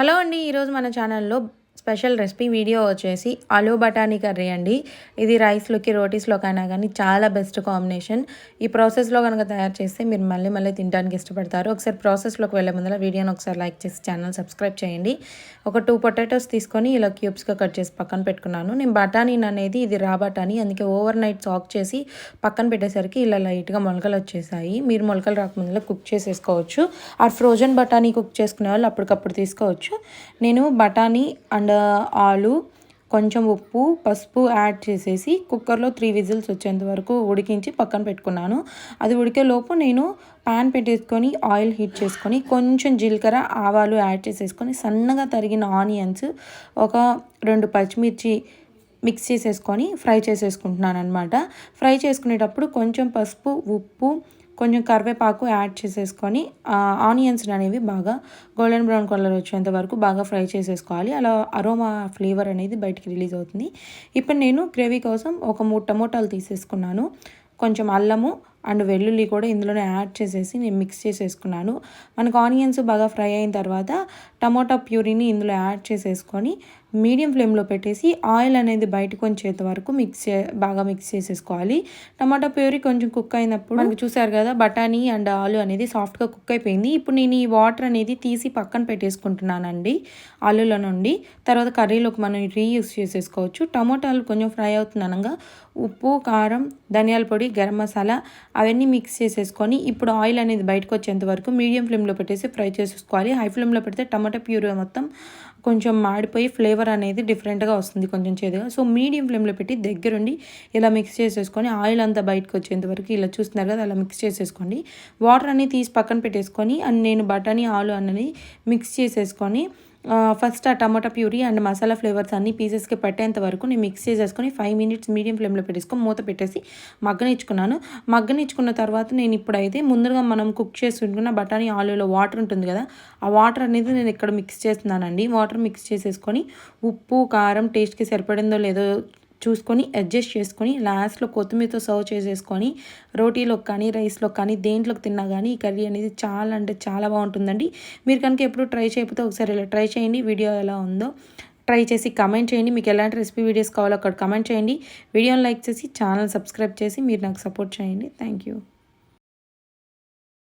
Hello అండి ఈరోజు మన ఛానల్లో స్పెషల్ రెసిపీ వీడియో వచ్చేసి ఆలూ బఠానీ కర్రీ అండి. ఇది రైస్లోకి రోటీస్లోకైనా కానీ చాలా బెస్ట్ కాంబినేషన్. ఈ ప్రాసెస్లో కనుక తయారు చేస్తే మీరు మళ్ళీ మళ్ళీ తినడానికి ఇష్టపడతారు. ఒకసారి ప్రాసెస్లోకి వెళ్ళే ముందర వీడియోని ఒకసారి లైక్ చేసి ఛానల్ సబ్స్క్రైబ్ చేయండి. ఒక టూ పొటాటోస్ తీసుకొని ఇలా క్యూబ్స్గా కట్ చేసి పక్కన పెట్టుకున్నాను. నేను బఠానీ అనేది ఇది రా బఠానీ అందుకే ఓవర్ నైట్ సాక్ చేసి పక్కన పెట్టేసరికి ఇలా లైట్గా మొలకలు వచ్చేసాయి. మీరు మొలకలు రాకముందులో కుక్ చేసేసుకోవచ్చు. ఆ ఫ్రోజన్ బఠానీ కుక్ చేసుకునే వాళ్ళు అప్పటికప్పుడు తీసుకోవచ్చు. నేను బఠానీ అండ్ ఆలు కొంచెం ఉప్పు పసుపు యాడ్ చేసేసి కుక్కర్లో త్రీ విజిల్స్ వచ్చేంత వరకు ఉడికించి పక్కన పెట్టుకున్నాను. అది ఉడికే లోపు నేను ప్యాన్ పెట్టేసుకొని ఆయిల్ హీట్ చేసుకొని కొంచెం జీలకర్ర ఆవాలు యాడ్ చేసేసుకొని సన్నగా తరిగిన ఆనియన్స్ ఒక రెండు పచ్చిమిర్చి మిక్స్ చేసేసుకొని ఫ్రై చేసేసుకుంటున్నాను అనమాట ఫ్రై చేసుకునేటప్పుడు కొంచెం పసుపు ఉప్పు కొంచెం కరివేపాకు యాడ్ చేసేసుకొని ఆనియన్స్ అనేవి బాగా గోల్డెన్ బ్రౌన్ కలర్ వచ్చేంత వరకు బాగా ఫ్రై చేసేసుకోవాలి. అలా అరోమా ఫ్లేవర్ అనేది బయటికి రిలీజ్ అవుతుంది. ఇప్పుడు నేను గ్రేవీ కోసం ఒక మూడు టమోటాలు తీసేసుకున్నాను. కొంచెం అల్లము అండ్ వెల్లుల్లి కూడా ఇందులోనే యాడ్ చేసేసి నేను మిక్స్ చేసేసుకున్నాను. మనకు ఆనియన్స్ బాగా ఫ్రై అయిన తర్వాత టమోటా ప్యూరీని ఇందులో యాడ్ చేసేసుకొని మీడియం ఫ్లేమ్లో పెట్టేసి ఆయిల్ అనేది బయటకు వచ్చేంత వరకు మిక్స్ బాగా మిక్స్ చేసేసుకోవాలి. టమాటా ప్యూరీ కొంచెం కుక్ అయినప్పుడు మనకు చూసారు కదా బఠానీ అండ్ ఆలు అనేది సాఫ్ట్గా కుక్ అయిపోయింది. ఇప్పుడు నేను ఈ వాటర్ అనేది తీసి పక్కన పెట్టేసుకుంటున్నానండి ఆలులో నుండి. తర్వాత కర్రీలోకి మనం రీయూస్ చేసేసుకోవచ్చు. టమోటాలు కొంచెం ఫ్రై అవుతున్నానగా ఉప్పు కారం ధనియాల పొడి గరం మసాలా అవన్నీ మిక్స్ చేసేసుకొని ఇప్పుడు ఆయిల్ అనేది బయటకు వచ్చేంత వరకు మీడియం ఫ్లేమ్లో పెట్టేసి ఫ్రై చేసేసుకోవాలి. హై ఫ్లేమ్లో పెడితే టమాటా ప్యూరీ మొత్తం కొంచెం మాడిపోయి ఫ్లేవర్ అనేది డిఫరెంట్గా వస్తుంది కొంచెం చేదుగా. సో మీడియం ఫ్లేమ్లో పెట్టి దగ్గరుండి ఇలా మిక్స్ చేసేసుకొని ఆయిల్ అంతా బయటకు వచ్చేంత వరకు ఇలా చూస్తున్నారు కదా అలా మిక్స్ చేసేసుకోండి. వాటర్ అనేది తీసి పక్కన పెట్టేసుకొని అండ్ నేను బఠానీ ఆలు అన్నది మిక్స్ చేసేసుకొని ఫస్ట్ ఆ tomato puree and masala flavours అన్ని పీసెస్కి పెట్టేంత వరకు నేను మిక్స్ చేసేసుకొని ఫైవ్ మినిట్స్ మీడియం ఫ్లేమ్లో పెట్టేసుకొని మూత పెట్టేసి మగ్గనిచ్చుకున్నాను. మగ్గనిచ్చుకున్న తర్వాత నేను ఇప్పుడైతే ముందుగా మనం కుక్ చేసుకున్న బఠానీ ఆలులో వాటర్ ఉంటుంది కదా ఆ వాటర్ అనేది నేను ఇక్కడ మిక్స్ చేస్తున్నానండి. వాటర్ మిక్స్ చేసేసుకొని ఉప్పు కారం టేస్ట్కి సరిపడిందో లేదో చూసుకొని అడ్జస్ట్ చేసుకొని లాస్ట్లో కొత్తిమీరతో సర్వ్ చేసేసుకొని రోటీలోకి కానీ రైస్లో కానీ దేంట్లోకి తిన్నా కానీ ఈ కర్రీ అనేది చాలా అంటే చాలా బాగుంటుందండి. మీరు కనుక ఎప్పుడు ట్రై చేయకపోతే ఒకసారి ఇలా ట్రై చేయండి. వీడియో ఎలా ఉందో ట్రై చేసి కమెంట్ చేయండి. మీకు ఎలాంటి రెసిపీ వీడియోస్ కావాలో అక్కడ కమెంట్ చేయండి. వీడియోని లైక్ చేసి ఛానల్ సబ్స్క్రైబ్ చేసి మీరు నాకు సపోర్ట్ చేయండి. Thank you